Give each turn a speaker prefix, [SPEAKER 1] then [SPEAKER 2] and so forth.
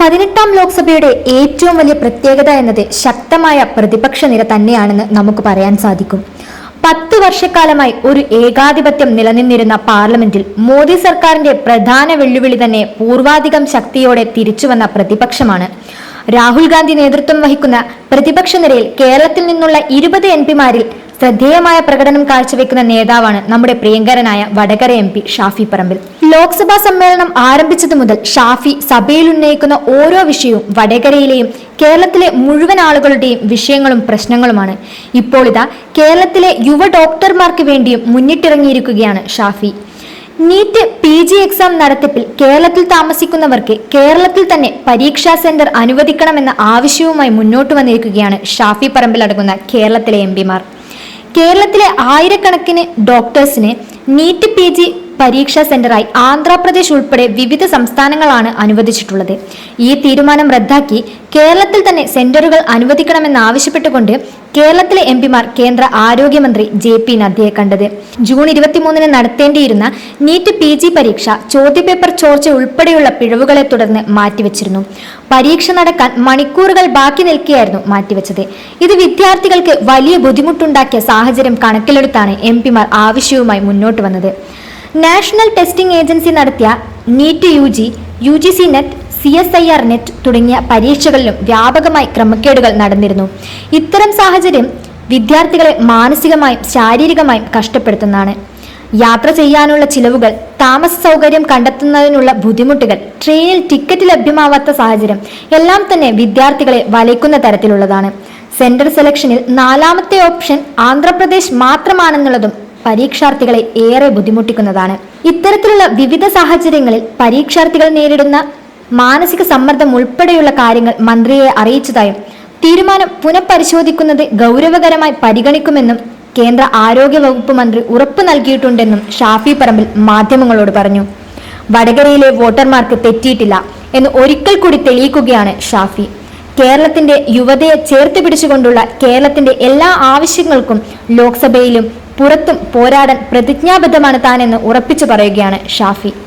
[SPEAKER 1] പതിനെട്ടാം ലോക്സഭയുടെ ഏറ്റവും വലിയ പ്രത്യേകത എന്നത് ശക്തമായ പ്രതിപക്ഷ നിര തന്നെയാണെന്ന് നമുക്ക് പറയാൻ സാധിക്കും. പത്ത് വർഷക്കാലമായി ഒരു ഏകാധിപത്യം നിലനിന്നിരുന്ന പാർലമെന്റിൽ മോദി സർക്കാരിന്റെ പ്രധാന വെല്ലുവിളി തന്നെ പൂർവാധികം ശക്തിയോടെ തിരിച്ചുവന്ന പ്രതിപക്ഷമാണ്. രാഹുൽ ഗാന്ധി നേതൃത്വം വഹിക്കുന്ന പ്രതിപക്ഷ നിരയിൽ കേരളത്തിൽ നിന്നുള്ള ഇരുപത് എം പിമാരിൽ ശ്രദ്ധേയമായ പ്രകടനം കാഴ്ചവെക്കുന്ന നേതാവാണ് നമ്മുടെ പ്രിയങ്കരനായ വടകര എം പി ഷാഫി പറമ്പിൽ. ലോക്സഭാ സമ്മേളനം ആരംഭിച്ചതു മുതൽ ഷാഫി സഭയിൽ ഉന്നയിക്കുന്ന ഓരോ വിഷയവും വടകരയിലെയും കേരളത്തിലെ മുഴുവൻ ആളുകളുടെയും വിഷയങ്ങളും പ്രശ്നങ്ങളുമാണ്. ഇപ്പോൾ ഇതാ കേരളത്തിലെ യുവ ഡോക്ടർമാർക്ക് വേണ്ടിയും മുന്നിട്ടിറങ്ങിയിരിക്കുകയാണ് Shafi. NEET P G exam നടത്തിപ്പിൽ കേരളത്തിൽ താമസിക്കുന്നവർക്ക് കേരളത്തിൽ തന്നെ പരീക്ഷാ സെന്റർ അനുവദിക്കണമെന്ന ആവശ്യവുമായി മുന്നോട്ട് വന്നിരിക്കുകയാണ് ഷാഫി പറമ്പിൽ അടങ്ങുന്ന കേരളത്തിലെ എം പിമാർ. കേരളത്തിലെ ആയിരക്കണക്കിന് ഡോക്ടേഴ്സിന് നീറ്റ് പി ജി പരീക്ഷാ സെന്ററായി ആന്ധ്രാപ്രദേശ് ഉൾപ്പെടെ വിവിധ സംസ്ഥാനങ്ങളാണ് അനുവദിച്ചിട്ടുള്ളത്. ഈ തീരുമാനം റദ്ദാക്കി കേരളത്തിൽ തന്നെ സെന്ററുകൾ അനുവദിക്കണമെന്ന് ആവശ്യപ്പെട്ടുകൊണ്ട് കേരളത്തിലെ എം പിമാർ കേന്ദ്ര ആരോഗ്യമന്ത്രി ജെ പി നദ്ദയെ കണ്ടത്. ജൂൺ ഇരുപത്തിമൂന്നിന് നടത്തേണ്ടിയിരുന്ന നീറ്റ് പി ജി പരീക്ഷ ചോദ്യപേപ്പർ ചോർച്ച ഉൾപ്പെടെയുള്ള പിഴവുകളെ തുടർന്ന് മാറ്റിവെച്ചിരുന്നു. പരീക്ഷ നടക്കാൻ മണിക്കൂറുകൾ ബാക്കി നിൽക്കുകയായിരുന്നു മാറ്റിവെച്ചത്. ഇത് വിദ്യാർത്ഥികൾക്ക് വലിയ ബുദ്ധിമുട്ടുണ്ടാക്കിയ സാഹചര്യം കണക്കിലെടുത്താണ് എം പിമാർ ആവശ്യവുമായി മുന്നോട്ട് വന്നത്. നാഷണൽ ടെസ്റ്റിംഗ് ഏജൻസി നടത്തിയ NEET U G U G C NET C S I R NET തുടങ്ങിയ പരീക്ഷകളിലും വ്യാപകമായി ക്രമക്കേടുകൾ നടന്നിരുന്നു. ഇത്തരം സാഹചര്യം വിദ്യാർത്ഥികളെ മാനസികമായും ശാരീരികമായും കഷ്ടപ്പെടുത്തുന്നതാണ്. യാത്ര ചെയ്യാനുള്ള ചിലവുകൾ താമസ സൗകര്യം കണ്ടെത്തുന്നതിനുള്ള ബുദ്ധിമുട്ടുകൾ ട്രെയിനിൽ ടിക്കറ്റ് ലഭ്യമാവാത്ത സാഹചര്യം എല്ലാം തന്നെ വിദ്യാർത്ഥികളെ വലയ്ക്കുന്ന തരത്തിലുള്ളതാണ്. സെൻട്രൽ സെലക്ഷനിൽ നാലാമത്തെ ഓപ്ഷൻ ആന്ധ്രാപ്രദേശ് മാത്രമാണെന്നുള്ളതും പരീക്ഷാർത്ഥികളെ ഏറെ ബുദ്ധിമുട്ടിക്കുന്നതാണ്. ഇത്തരത്തിലുള്ള വിവിധ സാഹചര്യങ്ങളിൽ പരീക്ഷാർത്ഥികൾ നേരിടുന്ന മാനസിക സമ്മർദ്ദം ഉൾപ്പെടെയുള്ള കാര്യങ്ങൾ മന്ത്രിയെ അറിയിച്ചതായും തീരുമാനം പുനഃപരിശോധിക്കുന്നത് ഗൗരവകരമായി പരിഗണിക്കുമെന്നും കേന്ദ്ര ആരോഗ്യ വകുപ്പ് മന്ത്രി ഉറപ്പു നൽകിയിട്ടുണ്ടെന്നും ഷാഫി പറമ്പിൽ മാധ്യമങ്ങളോട് പറഞ്ഞു. വടകരയിലെ വോട്ടർമാർക്ക് തെറ്റിയിട്ടില്ല എന്ന് ഒരിക്കൽ കൂടി തെളിയിക്കുകയാണ് ഷാഫി. കേരളത്തിന്റെ യുവതയെ ചേർത്ത് പിടിച്ചുകൊണ്ടുള്ള കേരളത്തിന്റെ എല്ലാ ആവശ്യങ്ങൾക്കും ലോക്സഭയിലും പുറത്തും പോരാടാൻ പ്രതിജ്ഞാബദ്ധമാണ് താനെന്ന് ഉറപ്പിച്ചു പറയുകയാണ് ഷാഫി.